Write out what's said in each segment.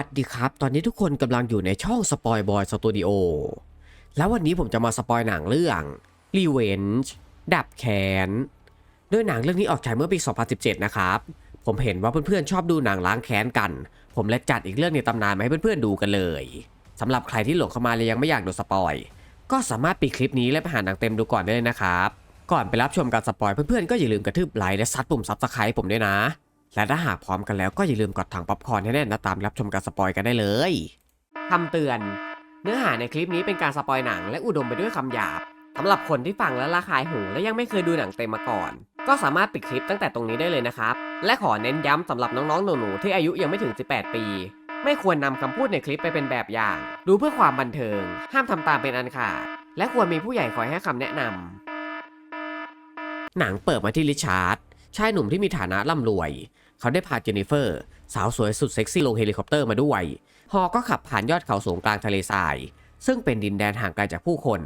วัสดีครับ ตอนนี้ทุกคนกำลังอยู่ในช่องสปอยบอยสตูดิโอ แล้ววันนี้ผมจะมาสปอยหนังเรื่อง Revenge ดับแค้นโดยหนังเรื่องนี้ออกฉายเมื่อปี 2017 นะครับ ผมเห็นว่าเพื่อนๆชอบดูหนังล้างแค้นกัน ผมเลยจัดอีกเรื่องในตำนานมาให้เพื่อนๆดูกันเลยสำหรับใครที่หลงเข้ามาเลยยังไม่อยากดนสปอย ก็สามารถปิดคลิปนี้และไปหาหนังเต็มดูก่อนได้เลยนะครับ ก่อนไปรับชมการสปอยเพื่อนๆก็อย่าลืมกระทืบไลค์และซัดปุ่มซับสไครต์ผมด้วยนะ และถ้าหากพร้อมกันแล้วก็อย่าลืมกดถังป๊อปคอร์นให้แน่นนะตามรับชมการสปอยกันได้เลยคำเตือน เนื้อหาในคลิปนี้เป็นการสปอยหนังและอุดมไปด้วยคำหยาบสำหรับคนที่ฟังแล้วระคายหูและยังไม่เคยดูหนังเต็มมาก่อน ก็สามารถปิดคลิปตั้งแต่ตรงนี้ได้เลยนะครับ และขอเน้นย้ำสำหรับน้องๆหนูๆที่อายุยังไม่ถึง 18 ปี ไม่ควรนำคำพูดในคลิปไปเป็นแบบอย่าง ดูเพื่อความบันเทิง ห้ามทำตามเป็นอันขาด และควรมีผู้ใหญ่คอยให้คำแนะนำหนังเปิดมาที่ริชาร์ดชายหนุ่มที่มีฐานะร่ำรวย เขาได้พาเจนนิเฟอร์ สาวสวยสุดเซ็กซี่ลงเฮลิคอปเตอร์มาด้วย ฮอก็ขับผ่านยอดเขาสูงกลางทะเลทราย ซึ่งเป็นดินแดนห่างไกลจากผู้คน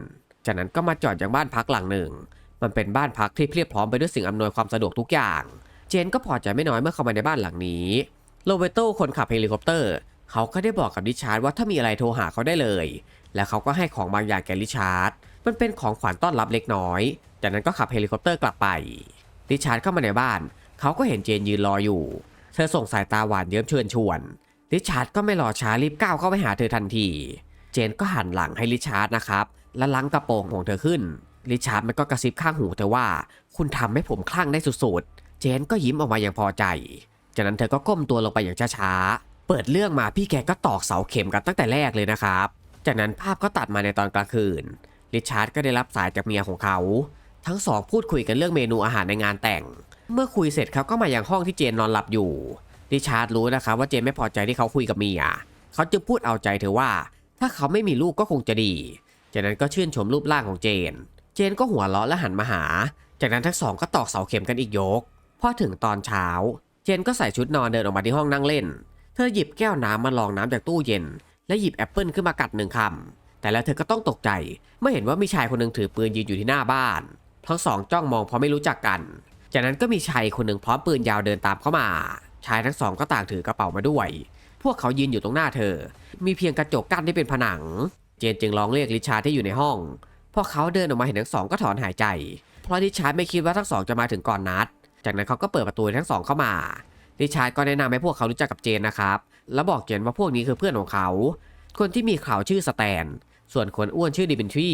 จากนั้นก็มาจอดอยังบ้านพักหลังหนึ่ง มันเป็นบ้านพักที่เพียบพร้อมไปด้วยสิ่งอำนวยความสะดวกทุกอย่าง เจนก็พอใจไม่น้อยเมื่อเข้ามาในบ้านหลังนี้ โรเบโตคนขับเฮลิคอปเตอร์ เขาก็ได้บอกกับริชาร์ดว่าถ้ามีอะไรโทรหาเขาได้เลย และเขาก็ให้ของบางอย่างแก่ริชาร์ด มันเป็นของขวัญต้อนรับเล็กน้อย จากนั้นก็ขับเฮลิคอปเตอร์กลับไปริชาร์ดเข้ามาในบ้าน เขาก็เห็นเจนยืนรออยู่ เธอส่งสายตาหวานเยิ้มเชิญชวน ริชาร์ดก็ไม่รอช้ารีบก้าวเข้าไปหาเธอทันที เจนก็หันหลังให้ริชาร์ดนะครับและลังกระโปรงของเธอขึ้น ริชาร์ดมันก็กระซิบข้างหูเธอว่า คุณทำให้ผมคลั่งได้สุดๆ เจนก็ยิ้มออกมาอย่างพอใจ จากนั้นเธอก็ก้มตัวลงไปอย่างช้าๆ เปิดเรื่องมาพี่แกก็ตอกเสาเข็มกันตั้งแต่แรกเลยนะครับ จากนั้นภาพก็ตัดมาในตอนกลางคืน ริชาร์ดก็ได้รับสายจากเมียของเขา ทั้งสองพูดคุยกันเรื่องเมนูอาหารในงานแต่ง เมื่อคุยเสร็จเขาก็มาอยังห้องที่เจนนอนหลับอยู่ริชาร์ดรู้นะครับว่าเจนไม่พอใจที่เขาคุยกับเมียเขาจึงพูดเอาใจเธอว่า ถ้าเขาไม่มีลูกก็คงจะดี จากนั้นก็ชื่นชมรูปร่างของเจน เจนก็หัวเราะและหันมาหา จากนั้นทั้งสองก็ตอกเสาเข็มกันอีกยก พอถึงตอนเช้า เจนก็ใส่ชุดนอนเดินออกมาที่ห้องนั่งเล่น เธอหยิบแก้วน้ำมาลองน้ำจากตู้เย็น และหยิบแอปเปิลขึ้นมากัดหนึ่งคำ แต่แล้วเธอก็ต้องตกใจเมื่อเห็นว่ามีชายคนหนึ่งถือปืนยืนอยู่ที่หน้าบ้าน ทั้งสองจ้องมองเพราะไม่รู้จักกัน จากนั้นก็มีชายคนหนึ่งพร้อมปืนยาวเดินตามเข้ามา ชายทั้งสองก็ต่างถือกระเป๋ามาด้วย พวกเขายืนอยู่ตรงหน้าเธอ มีเพียงกระจกกั้นที่เป็นผนัง เจนจึงร้องเรียกริชาที่อยู่ในห้องพอเขาเดินออกมาเห็นทั้งสองก็ถอนหายใจ เพราะริชาไม่คิดว่าทั้งสองจะมาถึงก่อนนัด จากนั้นเขาก็เปิดประตูทั้งสองเข้ามาริชาก็แนะนำให้พวกเขารู้จักกับเจนนะครับ แล้วบอกเจนว่าพวกนี้คือเพื่อนของเขา คนที่มีข่าวชื่อสแตน ส่วนคนอ้วนชื่อดิบินทรี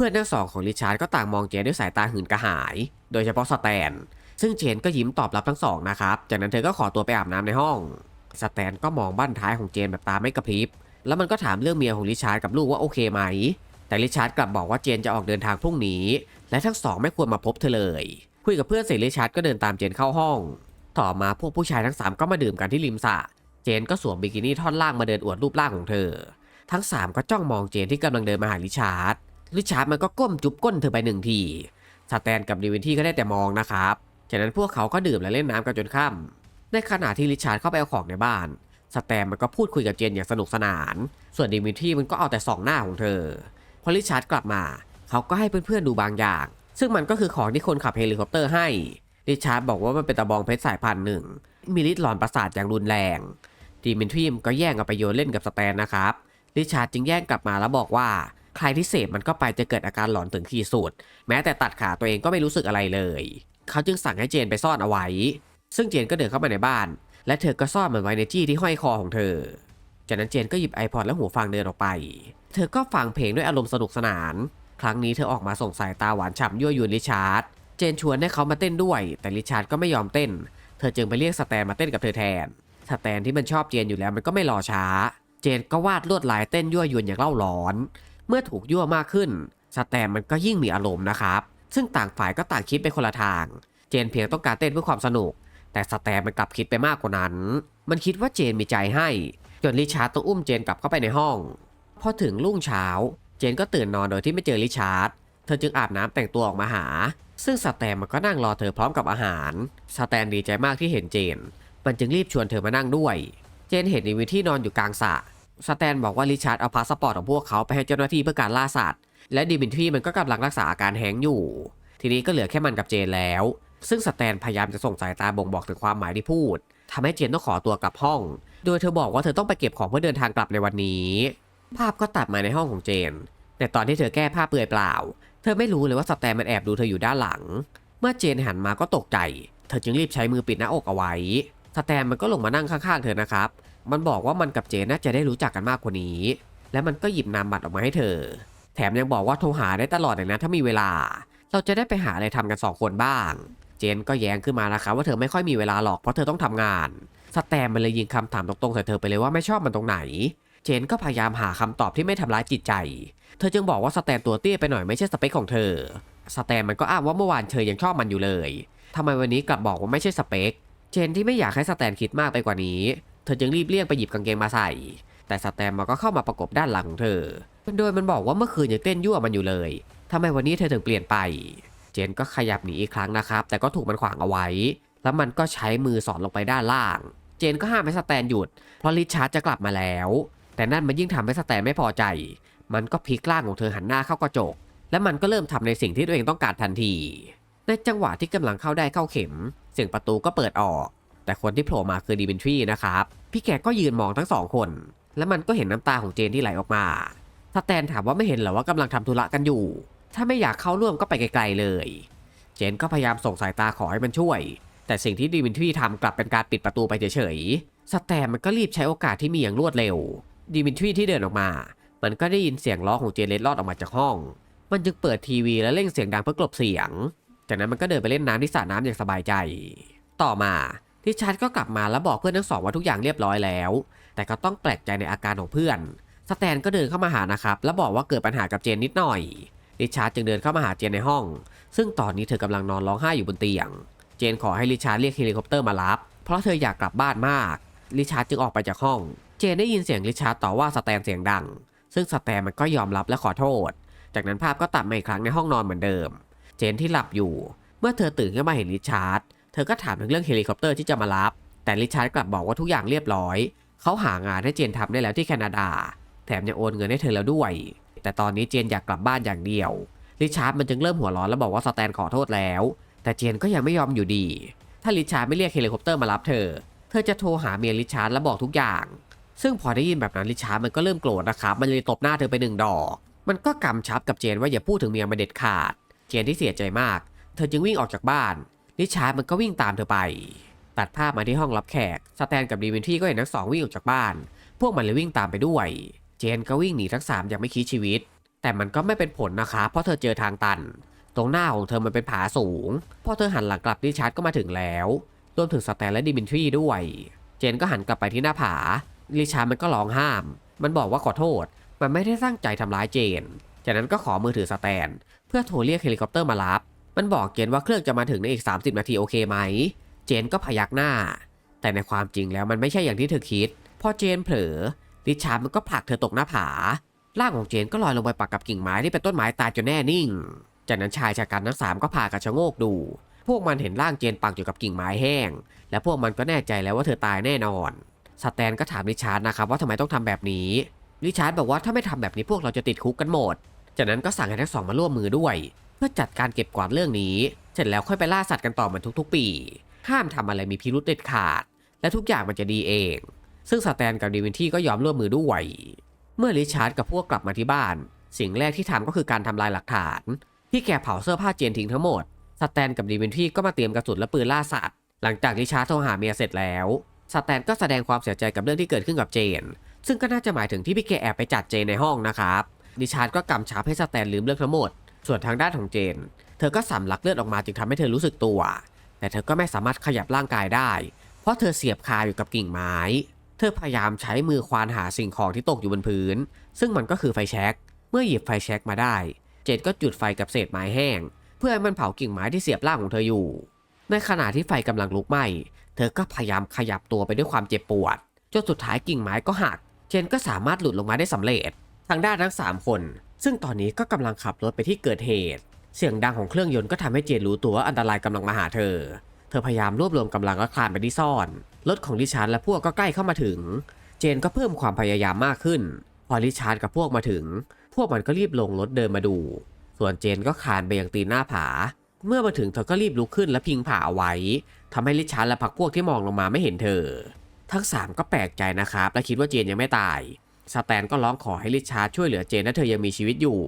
เพื่อนทั้งสองของริชาร์ดก็ต่างมองเจนด้วยสายตาหื่นกระหาย โดยเฉพาะสแตน ซึ่งเจนก็ยิ้มตอบรับทั้งสองนะครับ จากนั้นเธอก็ขอตัวไปอาบน้ำในห้อง สแตนก็มองบ้านท้ายของเจนแบบตาไม่กระพริบ แล้วมันก็ถามเรื่องเมียของริชาร์ดกับลูกว่าโอเคไหม แต่ริชาร์ดกลับบอกว่าเจนจะออกเดินทางพรุ่งนี้ และทั้งสองไม่ควรมาพบเธอเลย คุยกับเพื่อนเสร็จริชาร์ดก็เดินตามเจนเข้าห้อง ต่อมาพวกผู้ชายทั้งสามก็มาดื่มกันที่ริมสระ เจนก็สวมบิกินี่ท่อนล่างมาเดินอวดรูปร่างของเธอ ทั้งสามก็จ้องมองเจนที่กำลังเดินมาหาริชาร์ด ริชาร์ดมันก็ก้มจุบก้นเธอไปหนึ่งทีสแตนกับดิวินที่ก็ได้แต่มองนะครับ จากนั้นพวกเขาก็ดื่มและเล่นน้ำกันจนค่ำในขณะที่ริชาร์ดเข้าไปเอาของในบ้าน สแตมมันก็พูดคุยกับเจนอย่างสนุกสนาน ส่วนดิมินที่มันก็เอาแต่ส่องหน้าของเธอ พอริชาร์ดกลับมา เขาก็ให้เพื่อนๆดูบางอย่าง ซึ่งมันก็คือของที่คนขับเฮลิคอปเตอร์ให้ ริชาร์ดบอกว่ามันเป็นตะบองเพชรสายพันธุ์หนึ่ง มีฤทธิ์หลอนประสาทอย่างรุนแรง ดิมิทรี่ก็แย่งเอาไปโยนเล่นกับสแตนนะครับ ริชาร์ดจึงแย่งกลับมาแล้วบอกว่า ใครที่เสพมันก็ไปจะเกิดอาการหลอนถึงขีดสุด แม้แต่ตัดขาตัวเองก็ไม่รู้สึกอะไรเลย เขาจึงสั่งให้เจนไปซ่อนเอาไว้ ซึ่งเจนก็เดินเข้ามาในบ้าน และเธอก็ซ่อนมันไว้ในจี้ที่ห้อยคอของเธอ จากนั้นเจนก็หยิบ iPod และหูฟังเดินออกไป เธอก็ฟังเพลงด้วยอารมณ์สนุกสนาน ครั้งนี้เธอออกมาส่งสายตาหวานฉ่ำยั่วยวนริชาร์ด เจนชวนให้เขามาเต้นด้วย แต่ริชาร์ดก็ไม่ยอมเต้น เธอจึงไปเรียกสแตนมาเต้นกับเธอแทน สแตนที่มันชอบเจนอยู่แล้วมันก็ไม่รอช้า เจนก็วาดลวดลายเต้นยั่วยวนอย่างเล่าร้อน เมื่อถูกยั่วมากขึ้นสแตนมันก็ยิ่งมีอารมณ์นะครับ ซึ่งต่างฝ่ายก็ต่างคิดไปคนละทาง เจนเพียงต้องการเต้นเพื่อความสนุก แต่สแตนมันกลับคิดไปมากกว่านั้น มันคิดว่าเจนมีใจให้ จนริชาร์ดต้องอุ้มเจนกลับเข้าไปในห้อง พอถึงรุ่งเช้า เจนก็ตื่นนอนโดยที่ไม่เจอริชาร์ด เธอจึงอาบน้ำแต่งตัวออกมาหา ซึ่งสแตนมันก็นั่งรอเธอพร้อมกับอาหาร สแตนดีใจมากที่เห็นเจน มันจึงรีบชวนเธอมานั่งด้วย เจนเห็นในวิที่นอนอยู่กลางสระ สแตนบอกว่าริชาร์ดเอาพาสปอร์ตของพวกเขาไปให้เจ้าหน้าที่เพื่อการล่าสัตว์ และดิมินทรีมันก็กำลังรักษาอาการแห้งอยู่ ทีนี้ก็เหลือแค่มันกับเจนแล้ว ซึ่งสแตนพยายามจะส่งสายตาบ่งบอกถึงความหมายที่พูดทำให้เจนต้องขอตัวกลับห้อง โดยเธอบอกว่าเธอต้องไปเก็บของเพื่อเดินทางกลับในวันนี้ ภาพก็ตัดมาในห้องของเจน แต่ตอนที่เธอแก้ผ้าเปลือยเปล่า เธอไม่รู้เลยว่าสแตนมันแอบดูเธออยู่ด้านหลัง เมื่อเจนหันมาก็ตกใจ เธอจึงรีบใช้มือปิดหน้าอกเอาไว้สแตนมันก็ลงมานั่งข้างๆเธอนะครับ มันบอกว่ามันกับเจนน่าจะได้รู้จักกันมากกว่านี้ และมันก็หยิบนามบัตรออกมาให้เธอ แถมยังบอกว่าโทรหาได้ตลอดเลยนะถ้ามีเวลา เราจะได้ไปหาอะไรทำกันสองคนบ้าง เจนก็แย้งขึ้นมานะครับว่าเธอไม่ค่อยมีเวลาหรอกเพราะเธอต้องทำงาน สแตมมันเลยยิงคำถามตรงๆใส่เธอไปเลยว่าไม่ชอบมันตรงไหน เจนก็พยายามหาคำตอบที่ไม่ทำร้ายจิตใจ เธอจึงบอกว่าสแตนตัวเตี้ยไปหน่อยไม่ใช่สเปคของเธอ สแตนมันก็อ้างว่าเมื่อวานเธอยังชอบมันอยู่เลยทำไมวันนี้กลับบอกว่าไม่ใช่สเปค เจนที่ไม่อยากให้สแตนคิดมากไปกว่านี้ ธอจึงรีบเลี่ยงไปหยิบกางเกงมาใส่ แต่สแตมมันก็เข้ามาประกบด้านหลังของเธอ โดยมันบอกว่าเมื่อคืนยังเต้นยั่วมันอยู่เลยทำไมวันนี้เธอถึงเปลี่ยนไป เจนก็ขยับหนีอีกครั้งนะครับ แต่ก็ถูกมันขวางเอาไว้ แล้วมันก็ใช้มือสอดลงไปด้านล่าง เจนก็ห้ามให้สแตนหยุด เพราะลิชาร์ดจะกลับมาแล้ว แต่นั่นมันยิ่งทำให้สแตนไม่พอใจ มันก็พลิกร่างของเธอหันหน้าเข้ากระจก และมันก็เริ่มทำในสิ่งที่ตัวเองต้องการทันที ในจังหวะที่กำลังเข้าได้เข้าเข็ม เสียงประตูก็เปิดออก แต่คนที่โผล่มาคือดีเวนทรีนะครับ พี่แกก็ยืนมองทั้งสองคน และมันก็เห็นน้ำตาของเจนที่ไหลออกมาสแตนถามว่าไม่เห็นเหรอว่ากำลังทำธุระกันอยู่ ถ้าไม่อยากเข้าร่วมก็ไปไกลๆเลย เจนก็พยายามส่งสายตาขอให้มันช่วย แต่สิ่งที่ดีวินทรีทำกลับเป็นการปิดประตูไปเฉยๆ สแตมมันก็รีบใช้โอกาสที่มีอย่างรวดเร็ว ดีวินทรีที่เดินออกมา มันก็ได้ยินเสียงร้องของเจนเล็ดลอดออกมาจากห้อง มันจึงเปิดทีวีและเร่งเสียงดังเพื่อกลบเสียง จากนั้นมันก็เดินไปเล่นน้ำที่สระน้ำอย่างสบายใจ ต่อมา ทิชาร์ดก็กลับมาแล้วบอกเพื่อนทั้งสองว่าทุกอย่างเรียบร้อยแล้ว แต่ก็ต้องแปลกใจในอาการของเพื่อน สแตนก็เดินเข้ามาหานะครับ แล้วบอกว่าเกิดปัญหากับเจนนิดหน่อยริชาร์ดจึงเดินเข้ามาหาเจนในห้อง ซึ่งตอนนี้เธอกำลังนอนร้องไห้อยู่บนเตียง เจนขอให้ริชาร์ดเรียกเฮลิคอปเตอร์มารับ เพราะเธออยากกลับบ้านมาก ริชาร์ดจึงออกไปจากห้อง เจนได้ยินเสียงริชาร์ดต่อว่าสแตนเสียงดัง ซึ่งสแตนมันก็ยอมรับและขอโทษ จากนั้นภาพก็ตัดมาอีกครั้งในห้องนอนเหมือนเดิม เจนที่หลับอยู่ เมื่อเธอตื่นขึ้นมาเห็นริชาร์ด ธอก็ถามถึงเรื่องเฮลิคอปเตอร์ที่จะมารับ แต่ริชาร์ดกลับบอกว่าทุกอย่างเรียบร้อย เขาหางานให้เจนทำได้แล้วที่แคนาดา แถมยังโอนเงินให้เธอแล้วด้วย แต่ตอนนี้เจนอยากกลับบ้านอย่างเดียว ริชาร์ดมันจึงเริ่มหัวร้อนแล้วบอกว่าสแตนขอโทษแล้ว แต่เจนก็ยังไม่ยอมอยู่ดี ถ้าริชาร์ดไม่เรียกเฮลิคอปเตอร์มารับเธอ เธอจะโทรหาเมียริชาร์ดแล้วบอกทุกอย่าง ซึ่งพอได้ยินแบบนั้นริชาร์ดมันก็เริ่มโกรธนะครับ มันเลยตบหน้าเธอไปหนึ่งดอก มันก็กำชับกับเจนว่าอย่าพูดถึงเมียมาเด็ดขาด เจนที่เสียใจมาก เธอจึงวิ่งออกจากบ้าน ริชาร์ดมันก็วิ่งตามเธอไป ตัดภาพมาที่ห้องรับแขก สแตนกับดีวินที่ก็เห็นทั้งสองวิ่งออกจากบ้าน พวกมันเลยวิ่งตามไปด้วย เจนก็วิ่งหนีทั้งสามอย่างไม่คิดชีวิต แต่มันก็ไม่เป็นผลนะคะ เพราะเธอเจอทางตัน ตรงหน้าของเธอมันเป็นผาสูง พอเธอหันหลังกลับริชาร์ดก็มาถึงแล้ว รวมถึงสแตนและดิมินทรีด้วย เจนก็หันกลับไปที่หน้าผาริชาร์ดมันก็ร้องห้าม มันบอกว่าขอโทษ มันไม่ได้ตั้งใจทำร้ายเจน จากนั้นก็ขอมือถือสแตน เพื่อโทรเรียกเฮลิคอปเตอร์มารับ มันบอกเจนว่าเครื่องจะมาถึงในอีก 30 นาทีโอเคไหม เจนก็พยักหน้า แต่ในความจริงแล้วมันไม่ใช่อย่างที่เธอคิด พอเจนเผลอริชาร์ดมันก็ผลักเธอตกหน้าผา ร่างของเจนก็ลอยลงไปปักกับกิ่งไม้ที่เป็นต้นไม้ตายจนแน่นิ่ง จากนั้นชายชะกันทั้งสามก็พากันชะโงกดู พวกมันเห็นร่างเจนปักอยู่กับกิ่งไม้แห้ง และพวกมันก็แน่ใจแล้วว่าเธอตายแน่นอน สแตนก็ถามริชาร์ดนะครับว่าทำไมต้องทำแบบนี้ ริชาร์ดบอกว่าถ้าไม่ทำแบบนี้พวกเราจะติดคุกกันหมด จากนั้นก็สั่งให้ทั้งสองมาร่วมมือด้วย เพื่อจัดการเก็บกวาดเรื่องนี้ เสร็จแล้วค่อยไปล่าสัตว์กันต่อเหมือนทุกๆ ปี ห้ามทำอะไรมีพิรุษเด็ดขาด และทุกอย่างมันจะดีเอง ซึ่งสแตนกับดีวินที่ก็ยอมร่วมมือด้วยเมื่อริชาร์ดกับพวกกลับมาที่บ้าน สิ่งแรกที่ทำก็คือการทำลายหลักฐาน ที่แกเผาเสื้อผ้าเจนทิ้งทั้งหมดสแตนกับดีวินที่ก็มาเตรียมกระสุนและปืนล่าสัตว์ หลังจากริชาร์ดโทรหาเมียเสร็จแล้วสแตนก็แสดงความเสียใจกับเรื่องที่เกิดขึ้นกับเจน ซึ่งก็น่าจะหมายถึงที่พี่แกแอบไปจัดเจนในห้องนะครับริชาร์ดก็กำชับให้สแตนลืมเรื่องทั้งหมด ส่วนทางด้านของเจน เธอก็สำลักเลือดออกมาจึงทำให้เธอรู้สึกตัว แต่เธอก็ไม่สามารถขยับร่างกายได้ เพราะเธอเสียบคาอยู่กับกิ่งไม้ เธอพยายามใช้มือควานหาสิ่งของที่ตกอยู่บนพื้น ซึ่งมันก็คือไฟแช็กเมื่อหยิบไฟแช็กมาได้ เจนก็จุดไฟกับเศษไม้แห้ง เพื่อให้มันเผากิ่งไม้ที่เสียบร่างของเธออยู่ ในขณะที่ไฟกำลังลุกไหม้ เธอก็พยายามขยับตัวไปด้วยความเจ็บปวดจนสุดท้ายกิ่งไม้ก็หัก เจนก็สามารถหลุดลงมาได้สำเร็จ ทางด้านทั้ง 3 คน ซึ่งตอนนี้ก็กำลังขับรถไปที่เกิดเหตุ เสียงดังของเครื่องยนต์ก็ทำให้เจนรู้ตัวว่าอันตรายกำลังมาหาเธอ เธอพยายามรวบรวมกำลังและคลานไปที่ซ่อน รถของริชาร์ดและพวกก็ใกล้เข้ามาถึง เจนก็เพิ่มความพยายามมากขึ้น พอริชาร์ดกับพวกมาถึง พวกมันก็รีบลงรถเดินมาดู ส่วนเจนก็คลานไปยังตีนหน้าผา เมื่อมาถึงเธอก็รีบลุกขึ้นและพิงผาเอาไว้ทำให้ริชาร์ดและพักพวกที่มองลงมาไม่เห็นเธอ ทั้งสามก็แปลกใจนะครับและคิดว่าเจนยังไม่ตาย สแตนก็ร้องขอให้ริชาร์ดช่วยเหลือเจนถ้าเธอยังมีชีวิตอยู่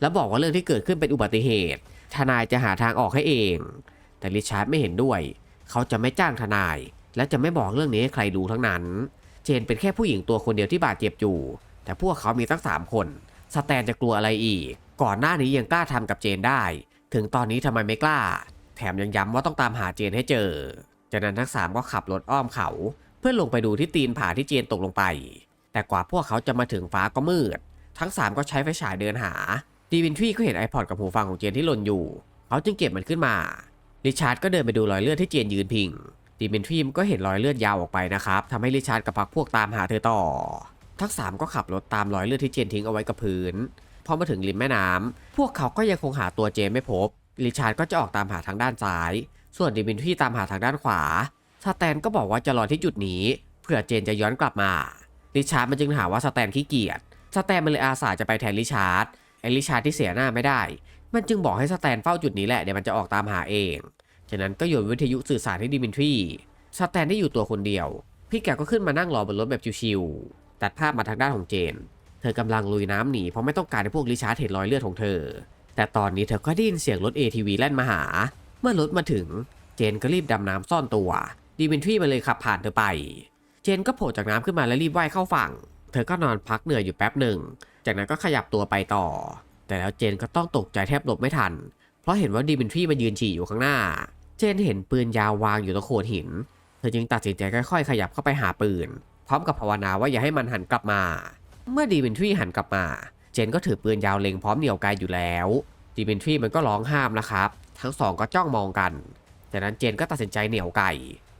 แล้วบอกว่าเรื่องที่เกิดขึ้นเป็นอุบัติเหตุ ทนายจะหาทางออกให้เอง แต่ริชาร์ดไม่เห็นด้วย เขาจะไม่จ้างทนาย และจะไม่บอกเรื่องนี้ให้ใครดูทั้งนั้น เจนเป็นแค่ผู้หญิงตัวคนเดียวที่บาดเจ็บอยู่ แต่พวกเขามีตั้งสามคนสแตนจะกลัวอะไรอีก ก่อนหน้านี้ยังกล้าทำกับเจนได้ ถึงตอนนี้ทำไมไม่กล้า แถมยังย้ำว่าต้องตามหาเจนให้เจอ จากนั้นทั้งสามก็ขับรถอ้อมเขา เพื่อลงไปดูที่ตีนผาที่เจนตกลงไป แต่กว่าพวกเขาจะมาถึงฟ้าก็มืด ทั้งสามก็ใช้ไฟฉายเดินหา ดีวินทรีก็เห็น iPod กับหูฟังของเจนที่หล่นอยู่ เขาจึงเก็บมันขึ้นมา ริชาร์ดก็เดินไปดูรอยเลือดที่เจนยืนพิง ดีวินทรีก็เห็นรอยเลือดยาวออกไปนะครับทำให้ริชาร์ดกับพักพวกตามหาเธอต่อ ทั้งสามก็ขับรถตามรอยเลือดที่เจนทิ้งเอาไว้กับพื้น พอมาถึงริมแม่น้ำพวกเขาก็ยังคงหาตัวเจนไม่พบ ริชาร์ดก็จะออกตามหาทางด้านซ้าย ส่วนดีวินทรีตามหาทางด้านขวาสแตนก็บอกว่าจะรอที่จุดนี้เพื่อเจนจะย้อนกลับมา ริชาร์ดมันจึงหาว่าสแตนขี้เกียจสแตนมันเลยอาสาจะไปแทนริชาร์ดไอริชาร์ดที่เสียหน้าไม่ได้ มันจึงบอกให้สแตนเฝ้าจุดนี้แหละเดี๋ยวมันจะออกตามหาเองจากนั้นก็โยนวิทยุสื่อสารให้ดิมินทรีสแตนได้อยู่ตัวคนเดียว พี่แกก็ขึ้นมานั่งรอบนรถแบบชิวๆตัดภาพมาทางด้านของเจน เธอกำลังลุยน้ำหนีเพราะไม่ต้องการให้พวกริชาร์ดเห็นรอยเลือดของเธอ แต่ตอนนี้เธอก็ได้ยินเสียงรถ ATV แล่นมาหา เมื่อรถมาถึง เจนก็รีบดำน้ำซ่อนตัวดิมินทรีมันเลยขับผ่านเธอไป เจนก็โผล่จากน้ำขึ้นมาและรีบว่ายเข้าฝั่ง เธอก็นอนพักเหนื่อยอยู่แป๊บหนึ่ง จากนั้นก็ขยับตัวไปต่อ แต่แล้วเจนก็ต้องตกใจแทบหลบไม่ทัน เพราะเห็นว่าดิมินทรีมายืนฉี่อยู่ข้างหน้า เจนเห็นปืนยาววางอยู่ตรงโขดหิน เธอจึงตัดสินใจค่อยๆ ขยับเข้าไปหาปืน พร้อมกับภาวนาว่าอย่าให้มันหันกลับมา เมื่อดิมินทรีหันกลับมา เจนก็ถือปืนยาวเล็งพร้อมเหนี่ยวไกลอยู่แล้วดิมินทรีมันก็ร้องห้ามนะครับ ทั้งสองก็จ้องมองกัน จากนั้นเจนก็ตัดสินใจเหนี่ยวไกล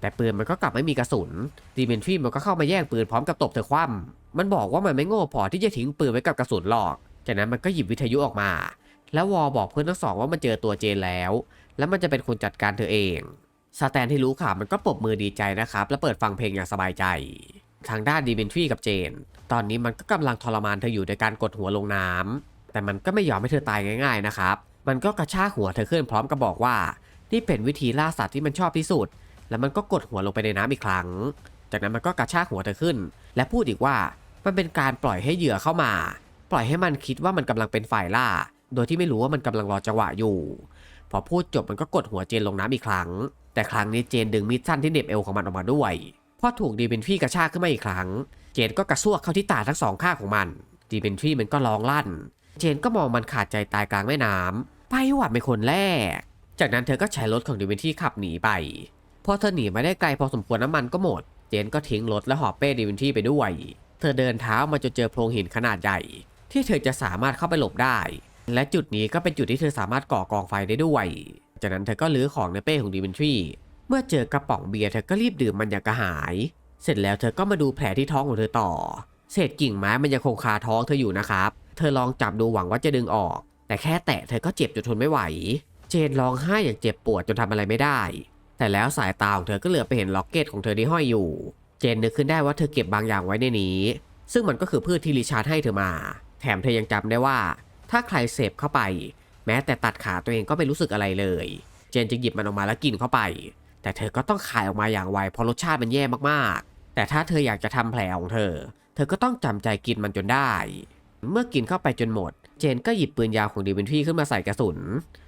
แต่ปืนมันก็กลับไม่มีกระสุนดิมินทรีมันก็เข้ามาแย่งปืนพร้อมกับตบเธอคว่ำมันบอกว่ามันไม่โง่พอที่จะทิ้งปืนไว้กับกระสุนหรอก จากนั้นมันก็หยิบวิทยุออกมา แล้ววอบอกเพื่อนทั้งสองว่ามันเจอตัวเจนแล้ว แล้วมันจะเป็นคนจัดการเธอเองสแตนที่รู้ข่าวมันก็ปรบมือดีใจนะครับ และเปิดฟังเพลงอย่างสบายใจ ทางด้านดีเมนทรีกับเจน ตอนนี้มันก็กำลังทรมานเธออยู่โดยการกดหัวลงน้ำแต่มันก็ไม่ยอมให้เธอตายง่ายๆนะครับ มันก็กระชากหัวเธอขึ้นพร้อมกับบอกว่า นี่เป็นวิธีล่าสัตว์ที่มันชอบที่สุด แล้วมันก็กดหัวลงไปในน้ำอีกครั้ง จากนั้นมันก็กระชากหัวเธอขึ้น และพูดอีกว่ามันเป็นการปล่อยให้เหยื่อเข้ามา ปล่อยให้มันคิดว่ามันกำลังเป็นฝ่ายล่า โดยที่ไม่รู้ว่ามันกำลังรอจังหวะอยู่ พอพูดจบมันก็กดหัวเจนลงน้ำอีกครั้ง แต่ครั้งนี้เจนดึงมีดสั้นที่เน็บเอวของมันออกมาด้วยพอถูกดีเบนทรีกระชากขึ้นมาอีกครั้ง เจนก็กระซวกเข้าที่ตาทั้งสองข้างของมันดีเบนทรีมันก็ร้องลั่น เจนก็มองมันขาดใจตายกลางแม่น้ำไปหวัดเป็นคนแรก จากนั้นเธอก็ใช้รถของดีเบนทรีขับหนีไป พอเธอหนีมาได้ไกลพอสมควรน้ำมันก็หมด เจนก็ทิ้งรถและหอบเป้ดีเบนทรีไปด้วย เธอเดินเท้ามาจนเจอโพรงหินขนาดใหญ่ ที่เธอจะสามารถเข้าไปหลบได้ และจุดนี้ก็เป็นจุดที่เธอสามารถก่อกองไฟได้ด้วย จากนั้นเธอก็ลื้อของในเป้ของดีเวนทรีเมื่อเจอกระป๋องเบียร์เธอก็รีบดื่มมันอย่างกระหาย เสร็จแล้วเธอก็มาดูแผลที่ท้องของเธอต่อ เศษกิ่งไม้มันยังคงคาท้องเธออยู่นะครับ เธอลองจับดูหวังว่าจะดึงออก แต่แค่แตะเธอก็เจ็บจนทนไม่ไหว เจนร้องไห้อย่างเจ็บปวดจนทำอะไรไม่ได้ แต่แล้วสายตาของเธอก็เหลือไปเห็นล็อกเก็ตของเธอที่ห้อยอยู่ เจนนึกขึ้นได้ว่าเธอเก็บบางอย่างไว้ในนี้ ซึ่งมันก็คือพืชที่ริชาร์ดให้เธอมา แถมเธอยังจำได้ว่า ถ้าใครเสพเข้าไป แม้แต่ตัดขาตัวเองก็ไม่รู้สึกอะไรเลย เจนจึงหยิบมันออกมาแล้วกินเข้าไป แต่เธอก็ต้องคายออกมาอย่างไวเพราะรสชาติมันแย่มากๆ แต่ถ้าเธออยากจะทำแผลของเธอ เธอก็ต้องจำใจกินมันจนได้ เมื่อกินเข้าไปจนหมด เจนก็หยิบปืนยาวของดีเวนทรีขึ้นมาใส่กระสุน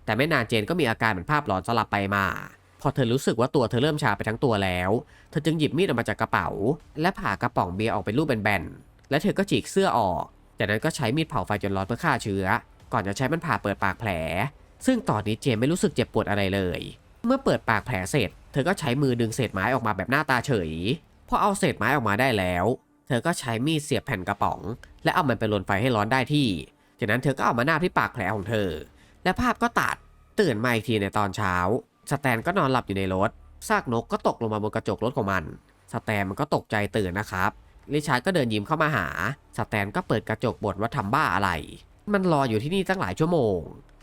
แต่ไม่นานเจนก็มีอาการเหมือนภาพหลอนสลับไปมา พอเธอรู้สึกว่าตัวเธอเริ่มชาไปทั้งตัวแล้ว เธอจึงหยิบมีดออกมาจากกระเป๋า และผ่ากระป๋องเบียร์ออกเป็นรูปแบนๆ และเธอก็ฉีกเสื้อออก จากนั้นก็ใช้มีดเผาไฟจนร้อนเพื่อฆ่าเชื้อ ก่อนจะใช้มันผ่าเปิดปากแผล ซึ่งตอนนี้เจมไม่รู้สึกเจ็บปวดอะไรเลย เมื่อเปิดปากแผลเสร็จ เธอก็ใช้มือดึงเศษไม้ออกมาแบบหน้าตาเฉย พอเอาเศษไม้ออกมาได้แล้ว เธอก็ใช้มีดเสียบแผ่นกระป๋อง และเอามันไปลนไฟให้ร้อนได้ที่ จากนั้นเธอก็เอามาหน้าที่ปากแผลของเธอ และภาพก็ตัด ตื่นมาอีกทีในตอนเช้า สแตนก็นอนหลับอยู่ในรถ ซากนกก็ตกลงมาบนกระจกรถของมัน สแตนมันก็ตกใจตื่นนะครับริชาร์ดก็เดินยิ้มเข้ามาหา สแตนก็เปิดกระจกบ่นว่าทำบ้าอะไร มันรออยู่ที่นี่ตั้งหลายชั่วโมง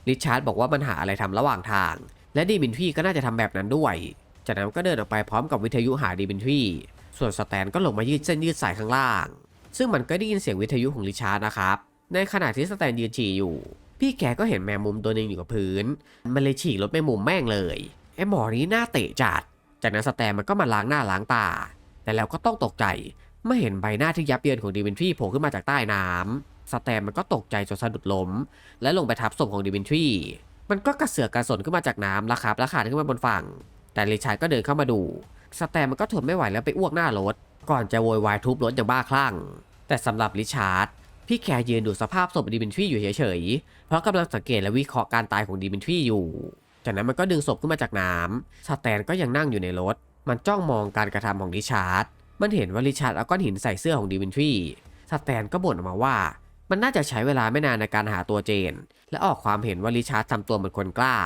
ริชาร์ดบอกว่ามันหาอะไรทำระหว่างทาง และดีบินทรีก็น่าจะทำแบบนั้นด้วย จากนั้นก็เดินออกไปพร้อมกับวิทยุหาดีบินทรีส่วนสแตนก็ลงมายืดเส้นยืดสายข้างล่าง ซึ่งมันก็ได้ยินเสียงวิทยุของริชาร์ดนะครับ ในขณะที่สแตนยืนฉี่อยู่ พี่แกก็เห็นแมงมุมตัวหนึ่งอยู่กับพื้น มันเลยฉีกรถแมงมุมแม่งเลยไอ้หมอนี้หน้าเตะจัด จากนั้นสแตนมันก็มาล้างหน้าล้างตา แต่แล้วก็ต้องตกใจเมื่อเห็นใบหน้าที่ยับเยินของดิวินทรีโผล่ขึ้นมาจากใต้น้ำสแตนมันก็ตกใจจนสะดุดล้ม และลงไปทับศพของดิวินทรีมันก็กระเสือกกระสนขึ้นมาจากน้ำแล้วครับแล้วขาดขึ้นมาบนฝั่ง แต่ริชาร์ดก็เดินเข้ามาดู สแตนมันก็ทนไม่ไหวแล้วไปอ้วกหน้ารถ ก่อนจะโวยวายทุบรถอย่างบ้าคลั่ง แต่สำหรับริชาร์ด พี่แคร์ยืนดูสภาพศพดิมินทรีอยู่เฉยๆ เพราะกำลังสังเกตและวิเคราะห์การตายของดิมินทรีอยู่ จากนั้นมันก็ดึงศพขึ้นมาจากน้ำสแตนก็ยังนั่งอยู่ในรถ มันจ้องมองการกระทำของริชาร์ด มันเห็นว่าริชาร์ดเอาก้อนหินใส่เสื้อของดิมินทรีสแตนก็บ่นออกมาว่า มันน่าจะใช้เวลาไม่นานในการหาตัวเจน และออกความเห็นว่าริชาร์ดทำตัวเหมือนคนกล้า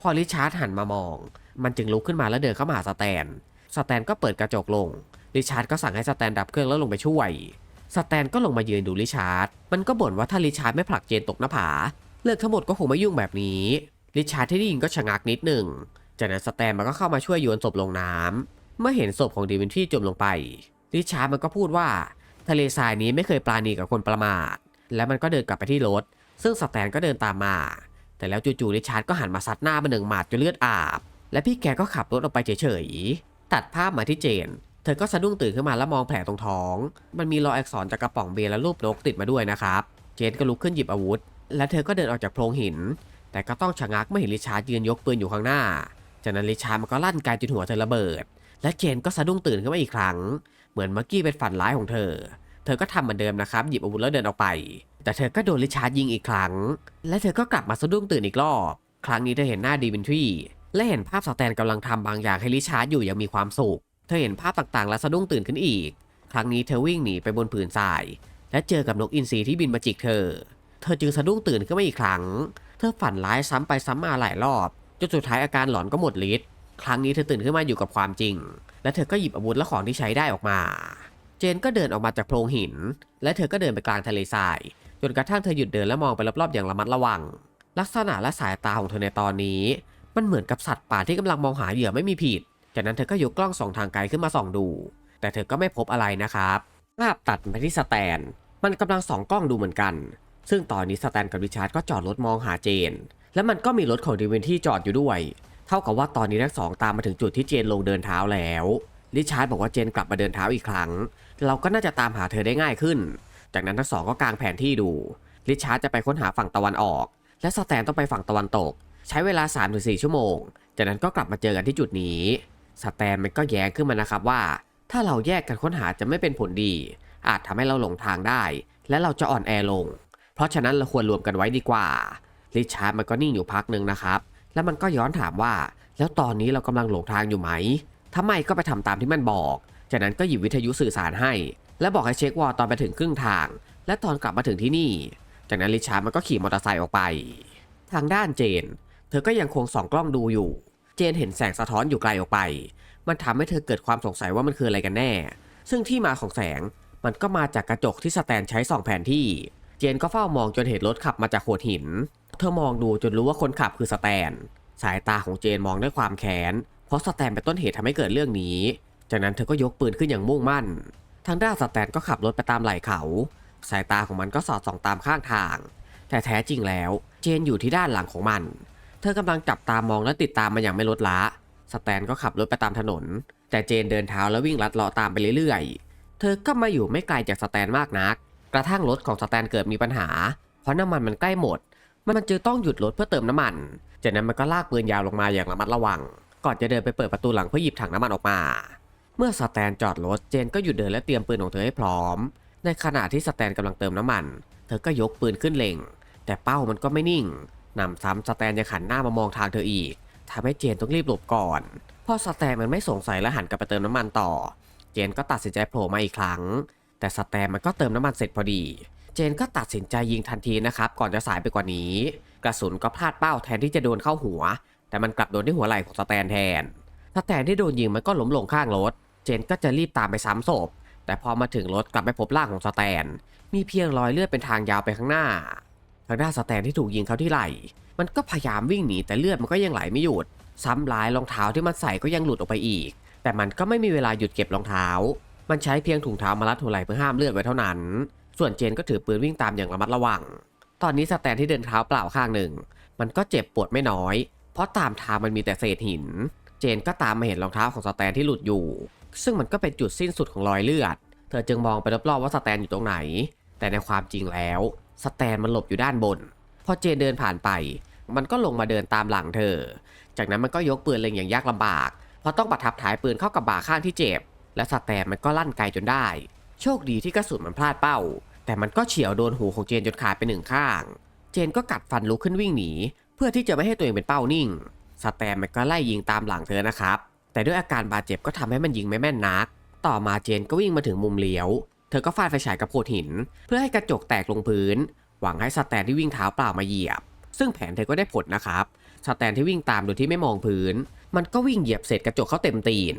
พอริชาร์ดหันมามอง มันจึงลุกขึ้นมาแล้วเดินเข้ามาหาสแตน สแตนก็เปิดกระจกลง ริชาร์ดก็สั่งให้สแตนดับเครื่องแล้วลงไปช่วย สแตนก็ลงมายืนดูริชาร์ด มันก็บ่นว่าถ้าริชาร์ดไม่ผลักเจนตกหน้าผา เรื่องทั้งหมดก็คงไม่ยุ่งแบบนี้ ริชาร์ดที่ได้ยินก็ชะงักนิดหนึ่ง จากนั้นสแตนมันก็เข้ามาช่วยโยนศพลงน้ำเมื่อเห็นศพของดีวินที่จมลงไป ริชาร์ดมันก็พูดว่า ทะเลทรายนี้ไม่เคยปราณีกับคนประมาท และมันก็เดินกลับไปที่รถ ซึ่งสแตนก็เดินตามมา แต่แล้วจู่ๆริชาร์ดก็หันมาซัดหน้ามันหนึ่งหมัดจนเลือดอาบ และพี่แกก็ขับรถออกไปเฉยๆ ตัดภาพมาที่เจน เธอก็สะดุ้งตื่นขึ้นมาแล้วมองแผลตรงท้อง มันมีรอยอักษรจากกระป๋องเบียร์และรูปนกติดมาด้วยนะครับ เจนก็ลุกขึ้นหยิบอาวุธ และเธอก็เดินออกจากโพรงหิน แต่ก็ต้องชะงักเมื่อเห็นริชาร์ดยืนยกปืนอยู่ข้างหน้า จากนั้นริชาร์ดมันก็ลั่นไกจนหัวเธอระเบิด และเจนก็สะดุ้งตื่นขึ้นมาอีกครั้ง เหมือนเมื่อกี้เป็นฝันร้ายของเธอ เธอก็ทำเหมือนเดิมนะครับ หยิบอาวุธแล้วเดินออกไป แต่เธอก็โดนริชาร์ดยิงอีกครั้ง และเธอก็กลับมาสะดุ้งตื่นอีกรอบ ครั้งนี้เธอเห็นหน้าดีวินทรีและเห็นภาพสแตนกำลังทำบางอย่างให้ริชาร์ดอยู่อย่างมีความสุข เธอเห็นภาพต่างๆ และสะดุ้งตื่นขึ้นอีก ครั้งนี้เธอวิ่งหนีไปบนผืนทราย และเจอกับนกอินทรีที่บินมาจิกเธอ เธอจึงสะดุ้งตื่นขึ้นมาอีกครั้ง เธอฝันร้ายซ้ำไปซ้ำมาหลายรอบจนสุดท้ายอาการหลอนก็หมดฤทธิ์ ครั้งนี้เธอตื่นขึ้นมาอยู่กับความจริง และเธอก็หยิบอาวุธและของที่ใช้ได้ออกมา เจนก็เดินออกมาจากโพรงหิน และเธอก็เดินไปกลางทะเลทราย จนกระทั่งเธอหยุดเดินและมองไปรอบๆอย่างระมัดระวัง ลักษณะและสายตาของเธอในตอนนี้ มันเหมือนกับสัตว์ป่าที่กำลังมองหาเหยื่อไม่มีผิด จากนั้นเธอก็ยกกล้องส่องทางไกลขึ้นมาส่องดู แต่เธอก็ไม่พบอะไรนะครับภาพตัดไปที่สแตน มันกำลังส่องกล้องดูเหมือนกัน ซึ่งตอนนี้สแตนกับริชาร์ดก็จอดรถมองหาเจน และมันก็มีรถของดีเวนที่จอดอยู่ด้วย เท่ากับว่าตอนนี้ทั้งสองตามมาถึงจุดที่เจนลงเดินเท้าแล้วริชาร์ดบอกว่าเจนกลับมาเดินเท้าอีกครั้ง เราก็น่าจะตามหาเธอได้ง่ายขึ้น จากนั้นทั้งสองก็กางแผนที่ดูริชาร์ดจะไปค้นหาฝั่งตะวันออก และสแตนต้องไปฝั่งตะวันตก ใช้เวลา 3-4 ชั่วโมง จากนั้นก็กลับมาเจอกันที่จุดนี้ สแตนมันก็แย้งขึ้นมานะครับว่า ถ้าเราแยกกันค้นหาจะไม่เป็นผลดี อาจทำให้เราหลงทางได้ และเราจะอ่อนแอลง เพราะฉะนั้นเราควรรวมกันไว้ดีกว่าริชาร์ดมันก็นิ่งอยู่พักหนึ่งนะครับ แล้วมันก็ย้อนถามว่า แล้วตอนนี้เรากำลังหลงทางอยู่ไหมถ้าไม่ก็ไปทำตามที่มันบอก จากนั้นก็หยิบวิทยุสื่อสารให้ และบอกให้เช็ควอลตอนไปถึงครึ่งทาง และตอนกลับมาถึงที่นี่ จากนั้นริชาร์ดมันก็ขี่มอเตอร์ไซค์ออกไป ทางด้านเจน เธอก็ยังคงส่องกล้องดูอยู่ เจนเห็นแสงสะท้อนอยู่ไกลออกไป มันทำให้เธอเกิดความสงสัยว่ามันคืออะไรกันแน่ ซึ่งที่มาของแสงมันก็มาจากกระจกที่สแตนใช้ส่องแผนที่ เจนก็เฝ้ามองจนเห็นรถขับมาจากโขดหิน เธอมองดูจนรู้ว่าคนขับคือสแตน สายตาของเจนมองด้วยความแค้น เพราะสแตนเป็นต้นเหตุทำให้เกิดเรื่องนี้ จากนั้นเธอก็ยกปืนขึ้นอย่างมุ่งมั่น ทางด้านสแตนก็ขับรถไปตามไหล่เขา สายตาของมันก็สอดส่องตามข้างทาง แต่แท้จริงแล้ว เจนอยู่ที่ด้านหลังของมัน เธอกำลังจับตามองและติดตามมันอย่างไม่ลดละสแตนก็ขับรถไปตามถนน แต่เจนเดินเท้าแล้ววิ่งลัดเลาะตามไปเรื่อยๆ เธอก็มาอยู่ไม่ไกลจากสแตนมากนัก กระทั่งรถของสแตนเกิดมีปัญหา เพราะน้ำมันมันใกล้หมด มันจึงต้องหยุดรถเพื่อเติมน้ำมัน จากนั้นมันก็ลากปืนยาวลงมาอย่างระมัดระวัง ก่อนจะเดินไปเปิดประตูหลังเพื่อหยิบถังน้ำมันออกมา เมื่อสแตนจอดรถ เจนก็หยุดเดินและเตรียมปืนของเธอให้พร้อม ในขณะที่สแตนกำลังเติมน้ำมัน เธอก็ยกปืนขึ้นเล็ง แต่เป้ามันก็ไม่นิ่ง นำซ้ำสแตนยังหันหน้ามามองทางเธออีกทำให้เจนต้องรีบหลบก่อนพอสแตนมันไม่สงสัยและหันกลับไปเติมน้ำมันต่อ เจนก็ตัดสินใจโผล่มาอีกครั้ง แต่สแตนมันก็เติมน้ำมันเสร็จพอดี เจนก็ตัดสินใจยิงทันทีนะครับ ก่อนจะสายไปกว่านี้ กระสุนก็พลาดเป้าแทนที่จะโดนเข้าหัว แต่มันกลับโดนที่หัวไหล่ของสแตนแทนสแตนที่โดนยิงมันก็ล้มลงข้างรถ เจนก็จะรีบตามไปซ้ำศพแต่พอมาถึงรถกลับไม่พบร่างของสแตน มีเพียงรอยเลือดเป็นทางยาวไปข้างหน้า ทางด้านสแตนที่ถูกยิงเข้าที่ไหล่ มันก็พยายามวิ่งหนีแต่เลือดมันก็ยังไหลไม่หยุด ซ้ำร้ายรองเท้าที่มันใส่ก็ยังหลุดออกไปอีก แต่มันก็ไม่มีเวลาหยุดเก็บรองเท้า มันใช้เพียงถุงเท้ามารัดหัวไหล่เพื่อห้ามเลือดไว้เท่านั้น ส่วนเจนก็ถือปืนวิ่งตามอย่างระมัดระวัง ตอนนี้สแตนที่เดินเท้าเปล่าข้างหนึ่ง มันก็เจ็บปวดไม่น้อย เพราะตามทางมันมีแต่เศษหิน เจนก็ตามมาเห็นรองเท้าของสแตนที่หลุดอยู่ ซึ่งมันก็เป็นจุดสิ้นสุดของรอยเลือด เธอจึงมองไปรอบๆว่าสแตนอยู่ตรงไหน แต่ในความจริงแล้ว สแตนมันหลบอยู่ด้านบน พอเจนเดินผ่านไป มันก็ลงมาเดินตามหลังเธอ จากนั้นมันก็ยกปืนเล็งอย่างยากลำบาก เพราะต้องประทับถ่ายปืนเข้ากับบ่าข้างที่เจ็บ และสแตนมันก็ลั่นไกลจนได้ โชคดีที่กระสุนมันพลาดเป้า แต่มันก็เฉียวโดนหูของเจนจนขาดไปหนึ่งข้าง เจนก็กัดฟันลุกขึ้นวิ่งหนี เพื่อที่จะไม่ให้ตัวเองเป็นเป้านิ่ง สแตนมันก็ไล่ยิงตามหลังเธอนะครับ แต่ด้วยอาการบาดเจ็บก็ทำให้มันยิงไม่แม่นนัก ต่อมาเจนก็วิ่งมาถึงมุมเลี้ยว เธอก็ฟาดไฟฉายกับโขดหิน เพื่อให้กระจกแตกลงพื้น หวังให้สแตนที่วิ่งเท้าเปล่ามาเหยียบ ซึ่งแผนเธอก็ได้ผลนะครับสแตนที่วิ่งตามโดยที่ไม่มองพื้น มันก็วิ่งเหยียบเศษกระจกเขาเต็มตีน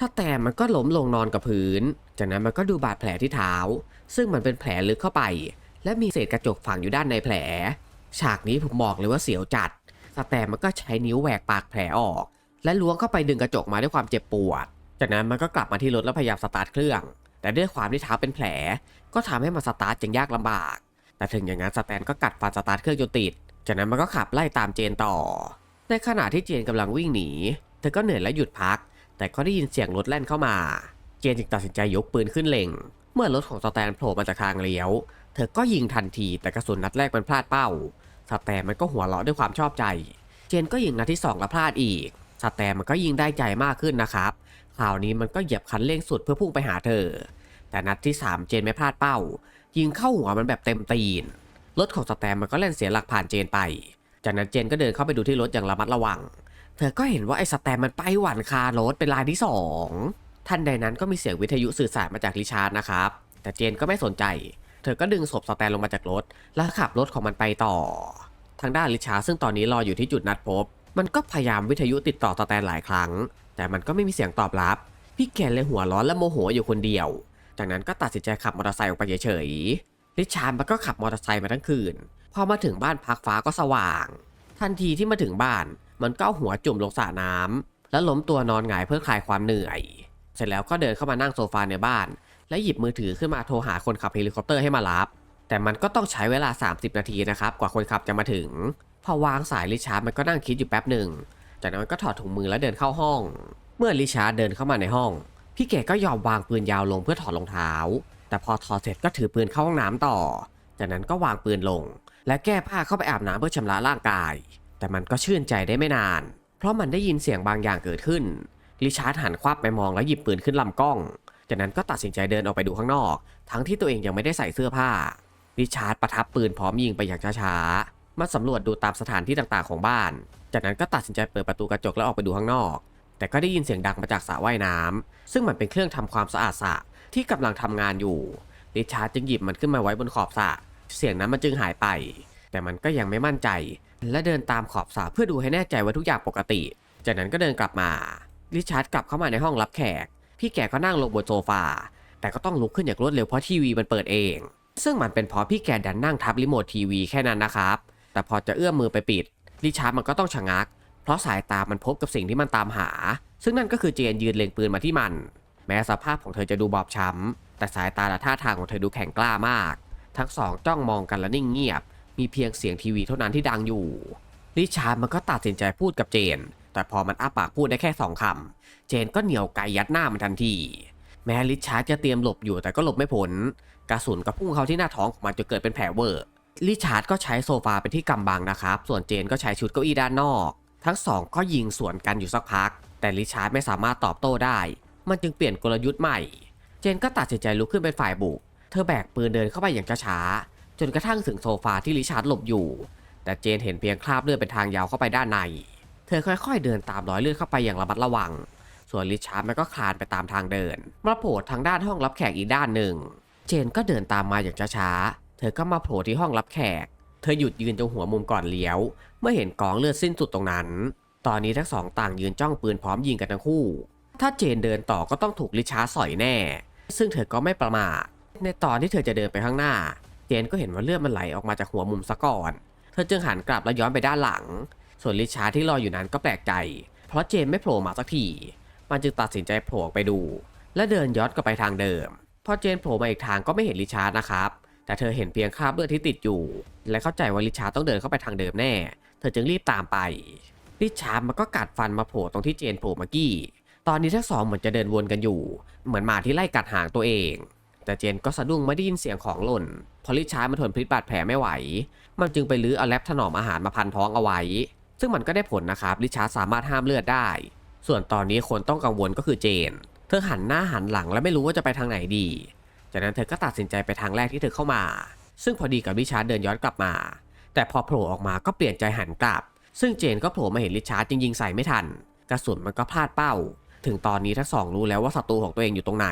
สแตนมันก็ล้มลงนอนกับพื้น จากนั้นมันก็ดูบาดแผลที่เท้า ซึ่งมันเป็นแผลลึกเข้าไป และมีเศษกระจกฝังอยู่ด้านในแผล ฉากนี้ผมบอกเลยว่าเสียวจัดสแตนมันก็ใช้นิ้วแหวกปากแผลออก และล้วงเข้าไปดึงกระจกมาด้วยความเจ็บปวด จากนั้นมันก็กลับมาที่รถแล้วพยายามสตาร์ทเครื่อง แต่ด้วยความที่เท้าเป็นแผล ก็ทำให้มันสตาร์ทยังยากลำบาก แต่ถึงอย่างนั้นสแตนก็กัดฟันสตาร์ทเครื่องจนติด จากนั้นมันก็ขับไล่ตามเจนต่อ ในขณะที่เจนกำลังวิ่งหนี เธอก็เหนื่อยและหยุดพัก แต่ก็ได้ยินเสียงรถแล่นเข้ามา เจนจึงตัดสินใจยกปืนขึ้นเล็ง เมื่อรถของสแตนโผล่มาจากทางเลี้ยว เธอก็ยิงทันที แต่กระสุนนัดแรกมันพลาดเป้า สแตนมันก็หัวเราะด้วยความชอบใจ เจนก็ยิงนัดที่สองแล้วพลาดอีกสแตนมันก็ยิงได้ใจมากขึ้นนะครับ ราวนี้มันก็เหยียบคันเร่งสุดเพื่อพุ่งไปหาเธอ แต่นัดที่ 3 เจนไม่พลาดเป้า ยิงเข้าหัวมันแบบเต็มตีน รถของสแตนมันก็เล่นเสียหลักผ่านเจนไป จากนั้นเจนก็เดินเข้าไปดูที่รถอย่างระมัดระวัง เธอก็เห็นว่าไอ้สแตนมันไปหวันคารถเป็นรายที่สองทันใดนั้นก็มีเสียงวิทยุสื่อสารมาจากริชาร์ดนะครับ แต่เจนก็ไม่สนใจ เธอก็ดึงศพสแตนลงมาจากรถ แล้วขับรถของมันไปต่อ ทางด้านริชาร์ดซึ่งตอนนี้รออยู่ที่จุดนัดพบ มันก็พยายามวิทยุติดต่อสแตนหลายครั้ง แต่มันก็ไม่มีเสียงตอบรับ พี่แกนเลยหัวร้อนและโมโหอยู่คนเดียว จากนั้นก็ตัดสินใจขับมอเตอร์ไซค์ออกไปเฉยๆริชาร์ดมันก็ขับมอเตอร์ไซค์มาทั้งคืน พอมาถึงบ้านพักฟ้าก็สว่าง ทันทีที่มาถึงบ้าน มันก็หัวจุ่มลงสระน้ำแล้วล้มตัวนอนหงายเพื่อคลายความเหนื่อย เสร็จแล้วก็เดินเข้ามานั่งโซฟาในบ้าน และหยิบมือถือขึ้นมาโทรหาคนขับเฮลิคอปเตอร์ให้มารับ แต่มันก็ต้องใช้เวลา 30 นาทีนะครับกว่าคนขับจะมาถึง พอวางสายริชาร์ดมันก็นั่งคิดอยู่แป๊บหนึ่ง จากนั้นก็ถอดถุงมือแล้วเดินเข้าห้อง เมื่อริชาร์ดเดินเข้ามาในห้อง พี่เก๋ก็ยอมวางปืนยาวลงเพื่อถอดรองเท้า แต่พอถอดเสร็จก็ถือปืนเข้าห้องน้ำต่อ จากนั้นก็วางปืนลง และแก้ผ้าเข้าไปอาบน้ำเพื่อชำระร่างกาย แต่มันก็ชื่นใจได้ไม่นาน เพราะมันได้ยินเสียงบางอย่างเกิดขึ้นริชาร์ดหันควับไปมองแล้วหยิบปืนขึ้นลำกล้อง จากนั้นก็ตัดสินใจเดินออกไปดูข้างนอก ทั้งที่ตัวเองยังไม่ได้ใส่เสื้อผ้าริชาร์ดประทับปืนพร้อมยิงไปอย่างช้าๆ มาสำรวจดูตามสถานที่ต่างๆของบ้าน จากนั้นก็ตัดสินใจเปิดประตูกระจกแล้วออกไปดูข้างนอก แต่ก็ได้ยินเสียงดังมาจากสระว่ายน้ำซึ่งมันเป็นเครื่องทำความสะอาดสระที่กำลังทำงานอยู่ริชาร์ดจึงหยิบมันขึ้นมาไว้บนขอบสระเสียงนั้นมันจึงหายไป แต่มันก็ยังไม่มั่นใจ และเดินตามขอบสระเพื่อดูให้แน่ใจว่าทุกอย่างปกติ จากนั้นก็เดินกลับมาริชาร์ดกลับเข้ามาในห้องรับแขก พี่แกก็นั่งลงบนโซฟา แต่ก็ต้องลุกขึ้นอย่างรวดเร็วเพราะทีวีมันเปิดเอง ซึ่งมันเป็นเพราะพี่แกดันนั่งทับรีโมททีวีแค่นั้นนะครับ แต่พอจะเอื้อมมือไปปิด ริชาร์ดมันก็ต้องชะงัก เพราะสายตามันพบกับสิ่งที่มันตามหา ซึ่งนั่นก็คือเจนยืนเล็งปืนมาที่มัน แม้สภาพของเธอจะดูบอบช้ำ แต่สายตาและท่าทางของเธอดูแข็งกล้ามาก ทั้งสองจ้องมองกันและนิ่งเงียบ มีเพียงเสียงทีวีเท่านั้นที่ดังอยู่ ริชาร์ดมันก็ตัดสินใจพูดกับเจน แต่พอมันอ้าปากพูดได้แค่สองคำเจนก็เหนียวไกยัดหน้ามันทันทีแม้ริชาร์ดจะเตรียมหลบอยู่แต่ก็หลบไม่พ้นกระสุนก็พุ่งเข้าที่หน้าท้องของมันจนเกิดเป็นแผลเวอร์ ริชาร์ดก็ใช้โซฟาเป็นที่กำบังนะครับ ส่วนเจนก็ใช้ชุดเก้าอี้ด้านนอก ทั้งสองก็ยิงสวนกันอยู่สักพัก แต่ริชาร์ดไม่สามารถตอบโต้ได้ มันจึงเปลี่ยนกลยุทธ์ใหม่ เจนก็ตัดสินใจลุกขึ้นเป็นฝ่ายบุก เธอแบกปืนเดินเข้าไปอย่างช้าๆ จนกระทั่งถึงโซฟาที่ริชาร์ดหลบอยู่ แต่เจนเห็นเพียงคราบเลือดเป็นทางยาวเข้าไปด้านใน เธอค่อยๆ เดินตามรอยเลือดเข้าไปอย่างระมัดระวัง ส่วนริชาร์ดมันก็คลานไปตามทางเดินมาโผล่ทางด้านห้องรับแขกอีกด้านหนึ่ง เจนก็เดินตามมาอย่างช้าๆ เธอก็มาโผล่ที่ห้องรับแขก เธอหยุดยืนตรงหัวมุมก่อนเลี้ยว เมื่อเห็นกองเลือดสิ้นสุดตรงนั้น ตอนนี้ทั้งสองต่างยืนจ้องปืนพร้อมยิงกันทั้งคู่ ถ้าเจนเดินต่อก็ต้องถูกริชาร์สอยแน่ ซึ่งเธอก็ไม่ประมาท ในตอนที่เธอจะเดินไปข้างหน้า เจนก็เห็นว่าเลือดมันไหลออกมาจากหัวมุมซะก่อน เธอจึงหันกลับแล้วย้อนไปด้านหลัง ส่วนริชาร์ที่รออยู่นั้นก็แปลกใจ เพราะเจนไม่โผล่มาสักที มันจึงตัดสินใจโผล่ไปดู และเดินย้อนกลับไปทางเดิม พอเจนโผล่มาอีกทางก็ไม่เห็นริชาร์นะครับ แต่เธอเห็นเพียงคราบเลือดที่ติดอยู่ และเข้าใจว่าริชาต้องเดินเข้าไปทางเดิมแน่ เธอจึงรีบตามไปริชามันก็กัดฟันมาโผล่ตรงที่เจนโผล่มื่อกี้ ตอนนี้ทั้งสองเหมือนจะเดินวนกันอยู่ เหมือนหมาที่ไล่กัดหางตัวเอง แต่เจนก็สะดุ้งไม่ได้ยินเสียงของหล่นพอลิชามันทนพิษบาดแผลไม่ไหว มันจึงไปลื้อเอาแลบถนอมอาหารมาพันท้องเอาไว้ ซึ่งมันก็ได้ผลนะครับลิชาสามารถห้ามเลือดได้ ส่วนตอนนี้คนต้องกังวลก็คือเจน เธอหันหน้าหันหลังและไม่รู้ว่าจะไปทางไหนดี จากนั้นเธอก็ตัดสินใจไปทางแรกที่เธอเข้ามา ซึ่งพอดีกับลิชาร์ดเดินย้อนกลับมา แต่พอโผล่ออกมาก็เปลี่ยนใจหันกลับ ซึ่งเจนก็โผล่มาเห็นลิชาร์ดจริงๆใส่ไม่ทัน กระสุนมันก็พลาดเป้า ถึงตอนนี้ทั้งสองรู้แล้วว่าศัตรูของตัวเองอยู่ตรงไหน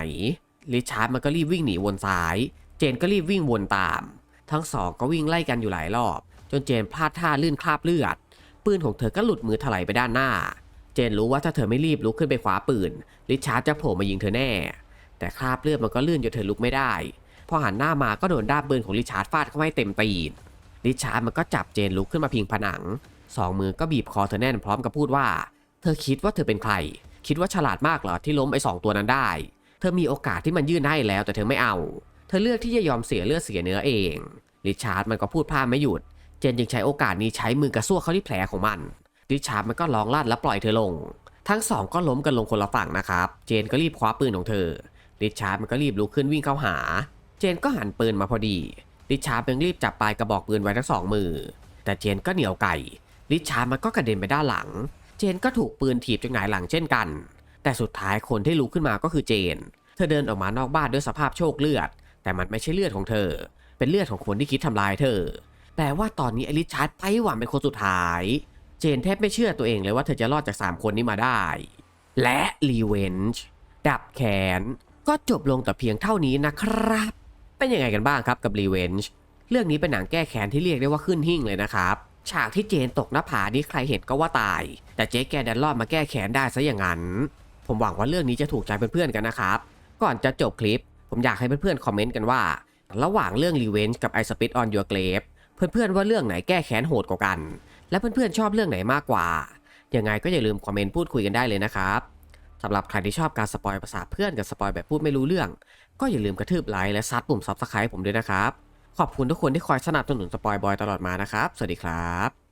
ลิชาร์ดมันก็รีบวิ่งหนีวนซ้าย เจนก็รีบวิ่งวนตาม ทั้งสองก็วิ่งไล่กันอยู่หลายรอบ จนเจนพลาดท่าลื่นคราบเลือด ปืนของเธอก็หลุดมือถลายไปด้านหน้า เจนรู้ว่าถ้าเธอไม่รีบลุกขึ้นไปคว้าปืนลิชาร์ดจะโผล่มายิงเธอแน่ แต่คราบเลือดมันก็ลื่นจนเธอลุกไม่ได้ พอหันหน้ามาก็โดนด้ามปืนของลิชาร์ดฟาดเข้าให้เต็มตีนลิชาร์ดมันก็จับเจนลุกขึ้นมาพิงผนัง สองมือก็บีบคอเธอแน่นพร้อมกับพูดว่า เธอคิดว่าเธอเป็นใคร คิดว่าฉลาดมากเหรอที่ล้มไอ้สองตัวนั้นได้ เธอมีโอกาสที่มันยื่นให้แล้ว แต่เธอไม่เอา เธอเลือกที่จะยอมเสียเลือดเสียเนื้อเองริชาร์ดมันก็พูดพร่าไม่หยุด เจนจึงใช้โอกาสนี้ใช้มือกระซวกเข้าที่แผลของมันริชาร์ดมันก็ร้องลั่นและปล่อยเธอลง ทั้งสองก็ล้มกันลงคนละฝั่งนะครับ เจนก็รีบคว้าปืนของเธอ ริชาร์ดมันก็รีบลุกขึ้นวิ่งเข้าหา เจนก็หันปืนมาพอดี ริชาร์ดมันรีบจับปลายกระบอกปืนไว้ทั้งสองมือ แต่เจนก็เหนียวไก่ ริชาร์ดมันก็กระเด็นไปด้านหลัง เจนก็ถูกปืนถีบจนหงายหลังเช่นกัน แต่สุดท้ายคนที่ลุกขึ้นมาก็คือเจน เธอเดินออกมานอกบ้านด้วยสภาพโชคเลือด แต่มันไม่ใช่เลือดของเธอ เป็นเลือดของคนที่คิดทำลายเธอ แปลว่าตอนนี้ไอริชาร์ดไปหวังเป็นคนสุดท้าย เจนแทบไม่เชื่อตัวเองเลยว่าเธอจะรอดจาก 3 คนนี้มาได้ และรีเวนจ์ดับแขน ก็จบลงแต่เพียงเท่านี้นะครับ เป็นยังไงกันบ้างครับกับรีเวนจ์เรื่องนี้เป็นหนังแก้แค้นที่เรียกได้ว่าขึ้นหิ่งเลยนะครับ ฉากที่เจนตกหน้าผานี่ใครเห็นก็ว่าตาย แต่เจ๊แกดันรอดมาแก้แค้นได้ซะอย่างนั้น ผมหวังว่าเรื่องนี้จะถูกใจเพื่อนๆกันนะครับ ก่อนจะจบคลิป ผมอยากให้เพื่อนๆคอมเมนต์กันว่า ระหว่างเรื่อง Revenge กับ I Spit on Your Grave เพื่อนๆว่าเรื่องไหนแก้แค้นโหดกว่ากัน และเพื่อนๆชอบเรื่องไหนมากกว่ายังไงก็อย่าลืมคอมเมนต์พูดคุยกันได้เลยนะครับ สำหรับใครที่ชอบการสปอยภาษาเพื่อนกับสปอยแบบพูดไม่รู้เรื่อง ก็อย่าลืมกระทืบไลค์และซัดปุ่มซับสไคร b ์ผมด้วยนะครับ ขอบคุณทุกคนที่คอยสนับสนุนสปอยบอยตลอดมานะครับ สวัสดีครับ